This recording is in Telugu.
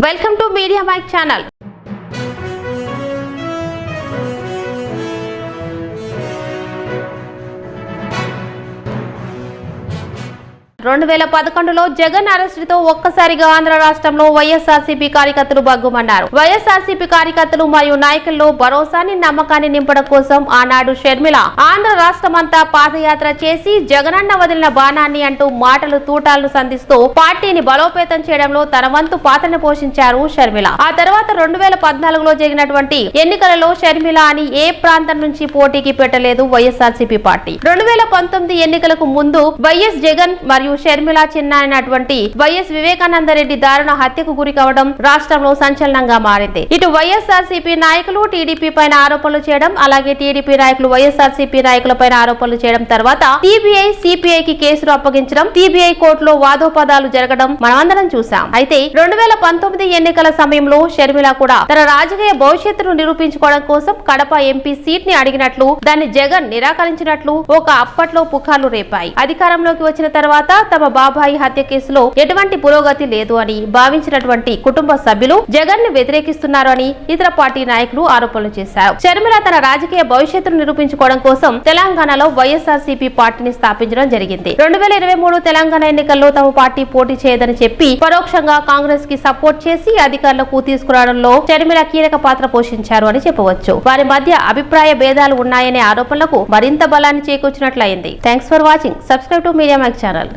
Welcome to media mike channel. రెండు వేల పదకొండులో జగన్ అరెస్టుతో ఒక్కసారిగా ఆంధ్ర రాష్ట్రంలో వైఎస్ఆర్సీపీ కార్యకర్తలు బగ్గుమన్నారు వైఎస్ఆర్సీపీ కార్యకర్తలు మరియు నాయకుల్లో భరోసాని నమ్మకాన్ని నింపడం కోసం ఆనాడు షర్మిల ఆంధ్ర రాష్ట్రమంతా పాదయాత్ర చేసి జగనన్న వదిలిన బాణాన్ని అంటూ మాటలు తూటాలను సంధిస్తూ పార్టీని బలోపేతం చేయడంలో తన వంతు పాత్రను పోషించారు షర్మిల. ఆ తర్వాత రెండు వేల పద్నాలుగులో జరిగినటువంటి ఎన్నికలలో షర్మిల అని ఏ ప్రాంతం నుంచి పోటీకి పెట్టలేదు వైఎస్ఆర్సీపీ పార్టీ. రెండు వేల పంతొమ్మిది ఎన్నికలకు ముందు వైఎస్ జగన్ మరియు షర్మిల చిన్న అయినటువంటి వైఎస్ వివేకానందరెడ్డి దారుణ హత్యకు గురి కావడం రాష్ట్రంలో సంచలనంగా మారింది. ఇటు వైఎస్ఆర్సీపీ నాయకులు టీడీపీ పైన ఆరోపణలు చేయడం అలాగే టీడీపీ నాయకులు వైఎస్ఆర్సీపీ నాయకుల పైన ఆరోపణలు చేయడం తర్వాత సిబిఐ సిపిఐ కి కేసులు అప్పగించడం సిబిఐ కోర్టులో వాదోపదాలు జరగడం మనమందరం చూసాం అయితే రెండు వేల పంతొమ్మిది ఎన్నికల సమయంలో షర్మిల కూడా తన రాజకీయ భవిష్యత్తును నిరూపించుకోవడం కోసం కడప ఎంపీ సీట్ని అడిగినట్లు దాన్ని జగన్ నిరాకరించినట్లు ఒక అప్పట్లో పుకార్లు రేపాయి. అధికారంలోకి వచ్చిన తర్వాత తమ బాబాయి హత్య కేసులో ఎటువంటి పురోగతి లేదు అని భావించినటువంటి కుటుంబ సభ్యులు జగన్ని వ్యతిరేకిస్తున్నారు అని ఇతర పార్టీ నాయకులు ఆరోపణలు చేశారు. షర్మిల తన రాజకీయ భవిష్యత్తును నిరూపించుకోవడం కోసం తెలంగాణలో వైఎస్ఆర్ పార్టీని స్థాపించడం జరిగింది. రెండు వేల ఇరవై మూడు తెలంగాణ ఎన్నికల్లో తమ పార్టీ పోటీ చేయదని చెప్పి పరోక్షంగా కాంగ్రెస్కి సపోర్ట్ చేసి అధికారులకు తీసుకురావడంలో షర్మిల కీలక పాత్ర పోషించారు అని చెప్పవచ్చు. వారి మధ్య అభిప్రాయ భేదాలు ఉన్నాయనే ఆరోపణలకు మరింత బలాన్ని చేకూర్చినట్లయింది. Thanks for watching. Subscribe to media mike channel.